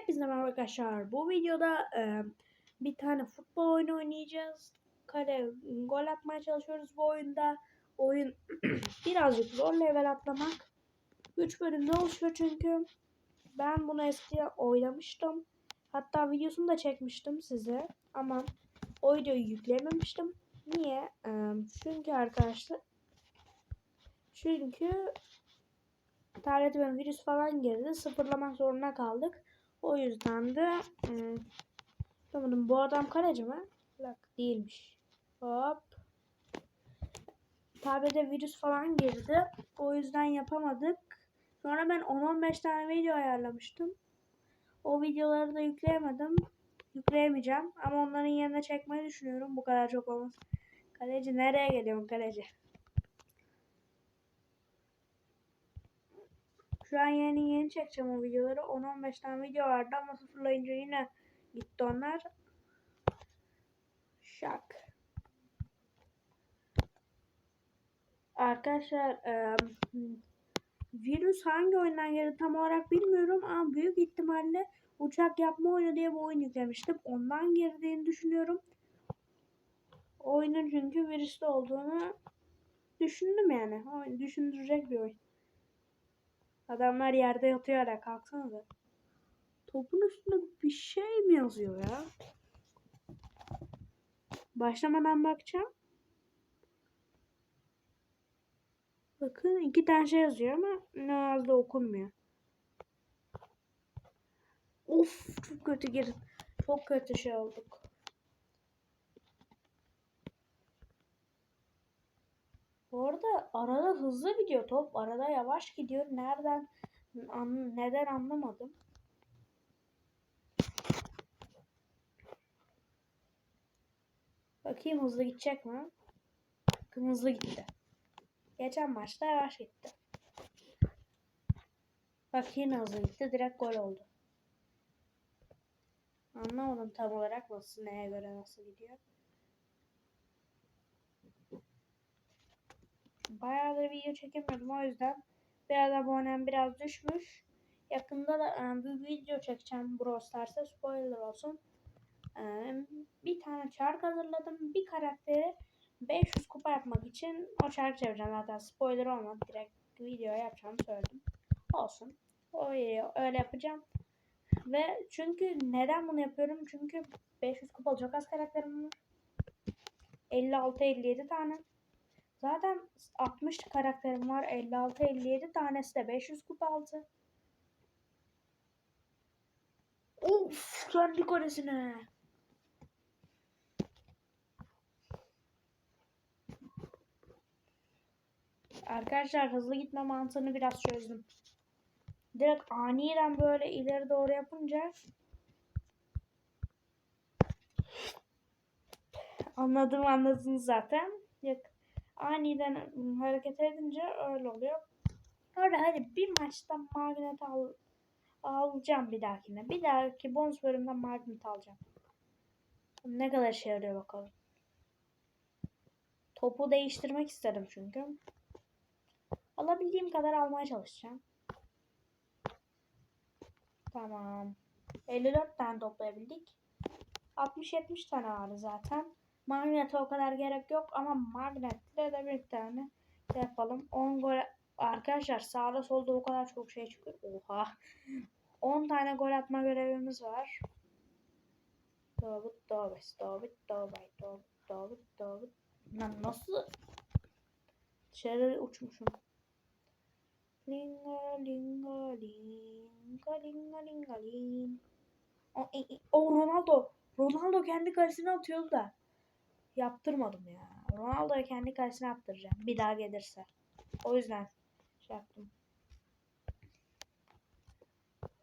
Hepinize arkadaşlar. Bu videoda e, bir tane futbol oyunu oynayacağız. Kale gol atmaya çalışıyoruz bu oyunda. Oyun birazcık zor level atlamak. 3 bölümde oluşuyor çünkü. Ben bunu eskiden oynamıştım. Hatta videosunu da çekmiştim size. Ama o videoyu yüklememiştim. Niye? E, çünkü arkadaşlar çünkü tabletime virüs falan girdi. Sıfırlamak zorunda kaldık. O yüzden de hmm, Tamam bu adam kaleci mi? Bak değilmiş. Hop. Tablete virüs falan girdi. O yüzden yapamadık. Sonra ben 10-15 tane video ayarlamıştım. O videoları da yükleyemedim. Yükleyemeyeceğim. Ama onların yerine çekmeyi düşünüyorum. Bu kadar çok olmaz. Kaleci nereye geliyorsun kaleci? Şu an yeni yeni çekeceğim o videoları. 10-15 tane video vardı ama sıfırlayınca yine gitti onlar. Şak. Arkadaşlar e, virüs hangi oyundan geldi tam olarak bilmiyorum ama büyük ihtimalle uçak yapma oyunu diye bir oyun yüklemiştim. Ondan girdiğini düşünüyorum. Oyunun çünkü virüslü olduğunu düşündüm yani. Düşündürecek bir oyun. Adamlar yerde yatıyor hala kalksanıza. Topun üstünde bir şey mi yazıyor ya? Başlamadan bakacağım. Bakın iki tane şey yazıyor ama ne yazdı okunmuyor. Of çok kötü girdim. Çok kötü şey olduk. Bu arada arada hızlı gidiyor top. Arada yavaş gidiyor. Nereden an, neden anlamadım. Bakayım hızlı gidecek mi? Hızlı gitti. Geçen maçta yavaş gitti. Bak yine hızlı gitti. Direkt gol oldu. Anlamadım tam olarak nasıl, neye göre nasıl gidiyor. Bayağıdır video çekemiyordum o yüzden biraz abonem biraz düşmüş. Yakında da e, bir video çekeceğim Brawl Stars'a spoiler olsun. E, bir tane çark hazırladım. Bir karakteri 500 kupa yapmak için o çark çevireceğim zaten spoiler olmadı direkt video yapacağım söyledim. Olsun. O öyle yapacağım. Ve çünkü neden bunu yapıyorum? Çünkü 500 kupa çok az karakterim var. 56-57 tane. Zaten 60 karakterim var. 56-57 tanesi de 500 kupa altı. Of kendi kalesine. Arkadaşlar hızlı gitme mantığını biraz çözdüm. Direkt aniden böyle ileri doğru yapınca anladım anladınız zaten. Yok aniden hareket edince öyle oluyor. Öyle hadi bir maçta magnet al, alacağım bir dahakine. Bir dahaki bonus bölümden magnet alacağım. Ne kadar şey yarıyor bakalım. Topu değiştirmek istedim çünkü. Alabildiğim kadar almaya çalışacağım. Tamam. 54 tane toplayabildik. 60-70 tane vardı zaten. Magnete o kadar gerek yok ama magnetle de bir tane şey yapalım. 10 gol arkadaşlar sağda solda o kadar çok şey çıkıyor. Oha. 10 tane gol atma görevimiz var. Davut Davut Davut Davut Davut Davut Davut Lan nasıl dışarı uçmuşum. Linga linga linga linga linga ling. O, e, e, o Ronaldo. Ronaldo kendi kalesine atıyordu da yaptırmadım ya. Ronaldo'ya kendi kalesine yaptıracağım. Bir daha gelirse. O yüzden şey yaptım.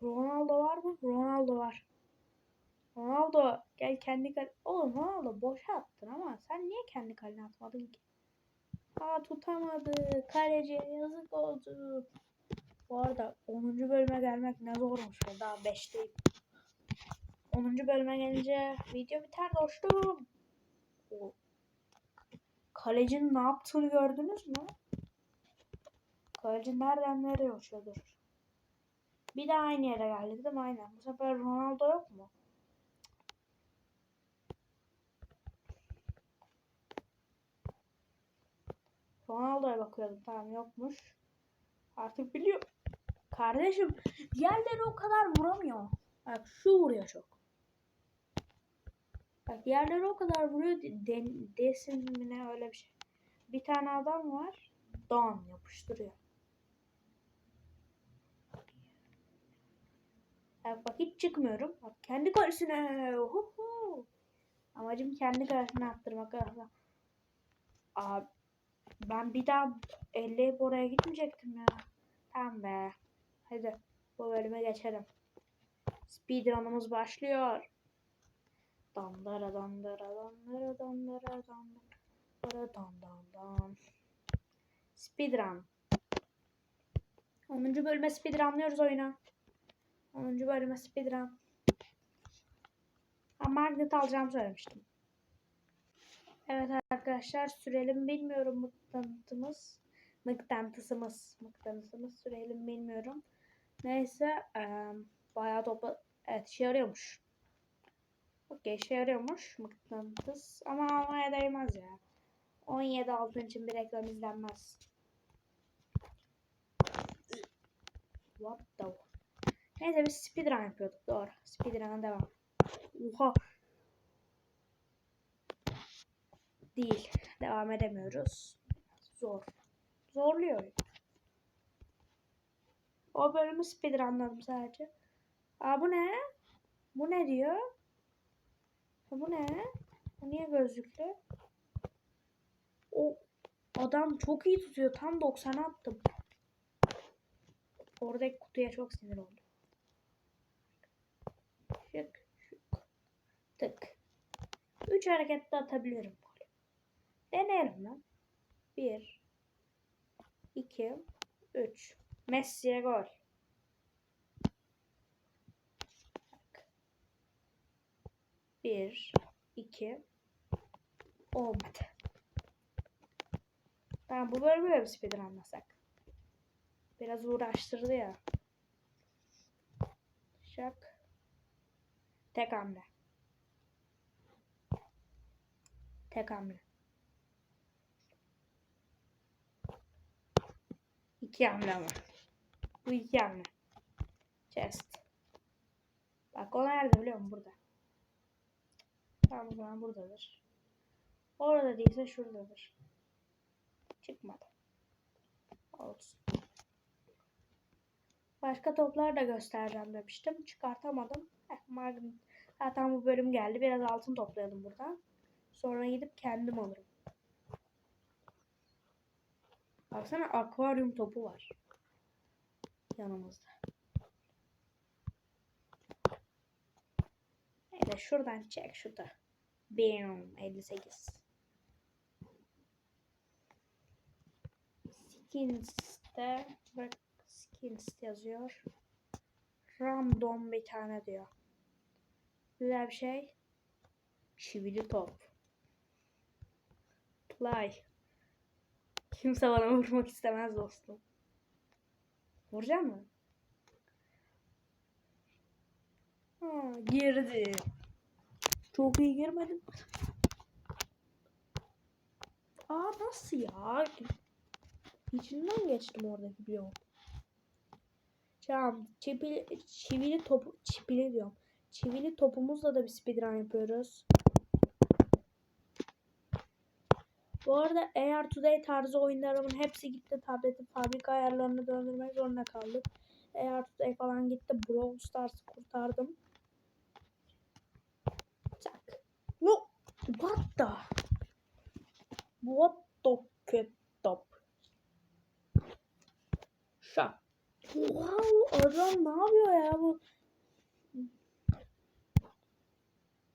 Ronaldo var mı? Ronaldo var. Ronaldo gel kendi kale... Oğlum Ronaldo boşa attın ama sen niye kendi kalene atmadın ki? Aa tutamadı. Kaleci yazık oldu. Bu arada 10. bölüme gelmek ne zormuş. Daha 5'teyim. 10. bölüme gelince video biter dostum. O kalecinin ne yaptığını gördünüz mü? Kaleci nereden nereye uçuyordur? Bir daha aynı yere geldi değil mi? Aynen. Bu sefer Ronaldo yok mu? Ronaldo'ya bakıyordum. Tamam yokmuş. Artık biliyor. Kardeşim diğerleri o kadar vuramıyor. Bak şu vuruyor çok. Bak diğerleri o kadar vuruyor de, desin mi ne öyle bir şey. Bir tane adam var. Don yapıştırıyor. Bak, bak hiç çıkmıyorum. Bak kendi kalesine. Huhu. Amacım kendi kalesine attırmak. Abi ben bir daha elleyip oraya gitmeyecektim ya. Tamam be. Hadi bu bölüme geçelim. Speedrun'ımız başlıyor. Dandara dandara dandara dandara dandara dan dan dan. Speedrun. 10. bölüme speedrunlıyoruz oyunu. 10. bölüme speedrun. Ha, magnet alacağımı söylemiştim. Evet arkadaşlar sürelim bilmiyorum mıknatısımız. Mıknatısımız. Mıknatısımız sürelim bilmiyorum. Neyse ee, bayağı topla... Evet işe yarıyormuş. Okey işe yarıyormuş mıknatıs. Ama almaya değmez ya. 17 altın için bir reklam izlenmez. What the Neyse biz speedrun yapıyorduk doğru. Speedrun'a devam. Oha. Değil. Devam edemiyoruz. Zor. Zorluyor. O bölümü speedrunladım sadece. Aa bu ne? Bu ne diyor? Bu ne? Bu niye gözlüklü? O adam çok iyi tutuyor. Tam 90 attım. Oradaki kutuya çok sinir oldum. Şık şık. Tık. 3 harekette atabilirim. Deneyelim lan. 1 2 3 Messi'ye gol. Bir, iki, olmadı. Tamam bu bölümü de bir speedrunlasak. Biraz uğraştırdı ya. Şak. Tek hamle. Tek hamle. İki hamle ama. Bu iki hamle. Chest. Bak o nerede biliyor musun? Burada. Tamam o zaman buradadır. Orada değilse şuradadır. Çıkmadı. Olsun. Başka toplar da göstereceğim demiştim. Çıkartamadım. Eh, magnet. Zaten bu bölüm geldi. Biraz altın toplayalım buradan. Sonra gidip kendim alırım. Baksana akvaryum topu var. Yanımızda. Evet şuradan çek şurada. Bam 58. Skins'te bak skins yazıyor. Random bir tane diyor. Güzel bir şey. Çivili top. Play. Kimse bana vurmak istemez dostum. Vuracak mı? Ha, girdi. Çok iyi girmedim. Aa nasıl ya? İçinden geçtim oradaki bloğun. Tamam. Çivili, çivili topu, çivili diyorum. Çivili topumuzla da bir speedrun yapıyoruz. Bu arada Air Today tarzı oyunlarımın hepsi gitti. Tabletin fabrika ayarlarını döndürmek zorunda kaldık. Air Today falan gitti. Brawl Stars'ı kurtardım. What the? Top? Şak. Wow adam ne yapıyor ya bu?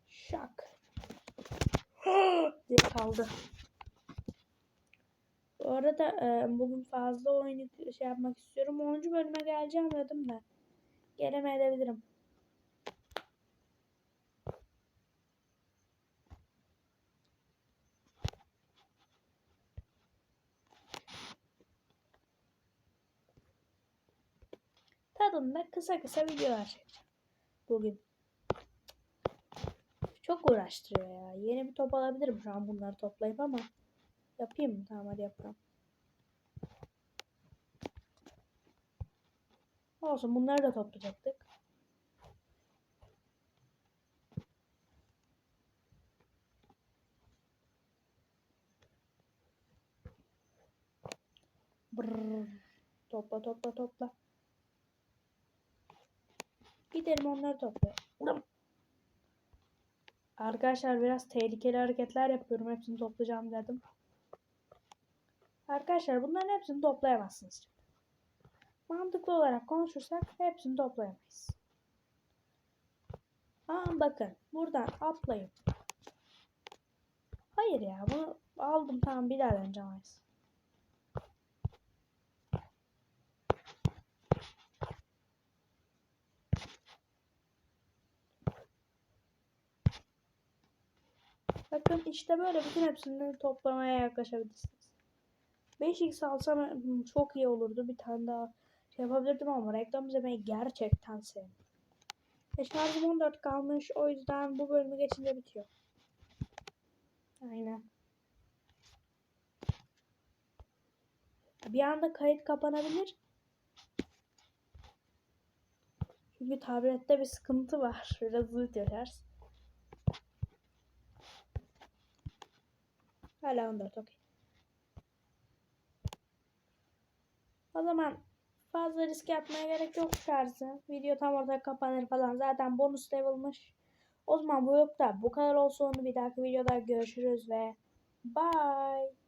Şak. diye kaldı. Bu arada e, bugün fazla oyunu şey yapmak istiyorum. 10. bölüme geleceğim dedim de. Gelemeyebilirim. Tadında kısa kısa videolar çekeceğim. Bugün. Çok uğraştırıyor ya. Yeni bir top alabilirim şu an bunları toplayıp ama. Yapayım? Tamam hadi yapalım. Olsun bunları da toplayacaktık. Brrr. Topla topla topla. Gidelim onları toplayalım. Arkadaşlar biraz tehlikeli hareketler yapıyorum. Hepsini toplayacağım dedim. Arkadaşlar bunların hepsini toplayamazsınız. Mantıklı olarak konuşursak hepsini toplayamayız. Aa bakın buradan atlayıp. Hayır ya bunu aldım tamam bir daha deneyeceğim. Bakın işte böyle bütün hepsini toplamaya yaklaşabilirsiniz. 5x alsam çok iyi olurdu. Bir tane daha şey yapabilirdim ama reklam izlemeyi gerçekten sevmiyorum. E şarjım 14 kalmış. O yüzden bu bölümü geçince bitiyor. Aynen. Bir anda kayıt kapanabilir. Çünkü tablette bir sıkıntı var. Biraz zıt yaşarız. Hala 14 okey. O zaman fazla risk yapmaya gerek yok şarjı. Video tam orada kapanır falan. Zaten bonus level'mış. O zaman bu yok da bu kadar olsun. Bir dahaki videoda görüşürüz ve bye.